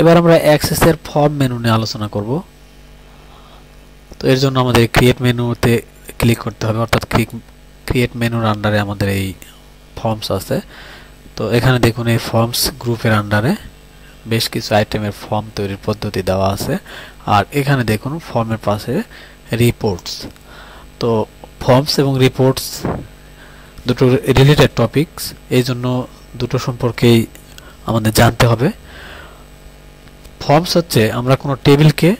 এবার আমরা অ্যাক্সেসের ফর্ম মেনু নিয়ে আলোচনা করব। তো এর জন্য আমাদের ক্রিয়েট মেনুতে ক্লিক করতে হবে, অর্থাৎ ক্রিয়েট মেনুর আন্ডারে আমাদের এই ফর্মস আছে। তো এখানে দেখুন এই ফর্মস গ্রুপের আন্ডারে বেশ কিছু আইটেমের ফর্ম তৈরির পদ্ধতি দেওয়া আছে। আর এখানে দেখুন ফর্মের পাশে রিপোর্টস তো ফর্মস এবং রিপোর্টস দুটো রিলেটেড টপিকস এই জন্য দুটো সম্পর্কেই আমাদের জানতে হবে। ফর্মস হচ্ছে, আমরা কোনো টেবিলকে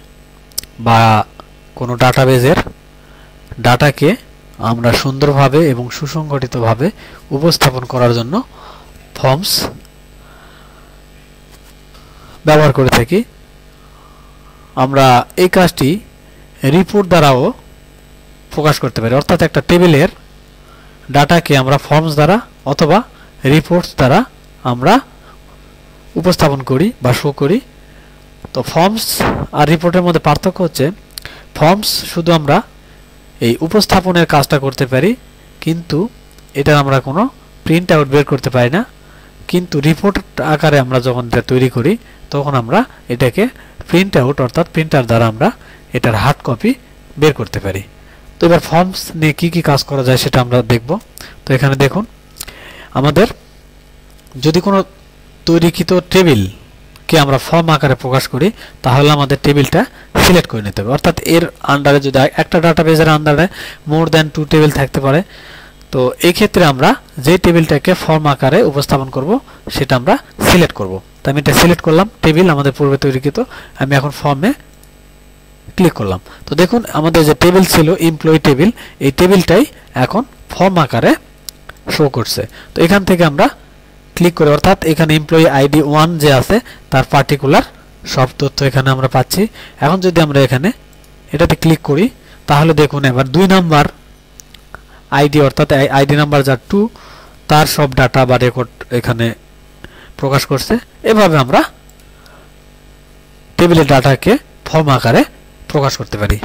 বা কোনো ডাটাবেজের ডাটাকে আমরা সুন্দরভাবে এবং সুসংগঠিতভাবে উপস্থাপন করার জন্য ফর্মস ব্যবহার করে থাকি। আমরা এই কাজটি রিপোর্ট দ্বারাও প্রকাশ করতে পারি। অর্থাৎ একটা টেবিলের ডাটাকে আমরা ফর্মস দ্বারা অথবা রিপোর্টস দ্বারা আমরা উপস্থাপন করি বা শো করি। তো ফর্মস আর রিপোর্টের মধ্যে পার্থক্য হচ্ছে ফর্মস শুধু আমরা এই উপস্থাপনের কাজটা করতে পারি, কিন্তু এটা আমরা কোনো প্রিন্ট আউট বের করতে পারি না। কিন্তু রিপোর্ট আকারে আমরা যখন এটা তৈরি করি, তখন আমরা এটাকে প্রিন্ট আউট অর্থাৎ প্রিন্টার দ্বারা আমরা এটার হার্ড কপি বের করতে পারি। তো এবার ফর্মস নিয়ে কী কী কাজ করা যায় সেটা আমরা দেখব। তো এখানে দেখুন, আমাদের যদি কোনো তৈরিকৃত টেবিল কে আমরা ফর্ম আকারে প্রকাশ করি, তাহলে আমাদের টেবিলটা সিলেক্ট করে নিতে হবে। অর্থাৎ এর আন্ডারে যদি একটা ডাটাবেজের আন্ডারে মোর দ্যান টু টেবিল থাকতে পারে, তো এই ক্ষেত্রে আমরা যে টেবিলটাকে ফর্ম আকারে উপস্থাপন করব, সেটা আমরা সিলেক্ট করব। তো আমি এটা সিলেক্ট করলাম টেবিল আমাদের পূর্বে তৈরিকৃত, আমি এখন ফর্মে ক্লিক করলাম। তো দেখুন, আমাদের যে টেবিল ছিল এমপ্লয়ি টেবিল এই টেবিলটাই এখন ফর্ম আকারে শো করছে। তো এখান থেকে আমরা ক্লিক করে, অর্থাৎ এখানে এমপ্লয়ি আইডি ওয়ান যে আছে, তার পার্টিকুলার সব তথ্য এখানে আমরা পাচ্ছি। এখন যদি আমরা এখানে এটাতে ক্লিক করি, তাহলে দেখুন এবার দুই নাম্বার আইডি অর্থাৎ আইডি নাম্বার যা টু তার সব ডাটা বা রেকর্ড এখানে প্রকাশ করছে। এভাবে আমরা টেবিলের ডাটাকে ফর্ম আকারে প্রকাশ করতে পারি।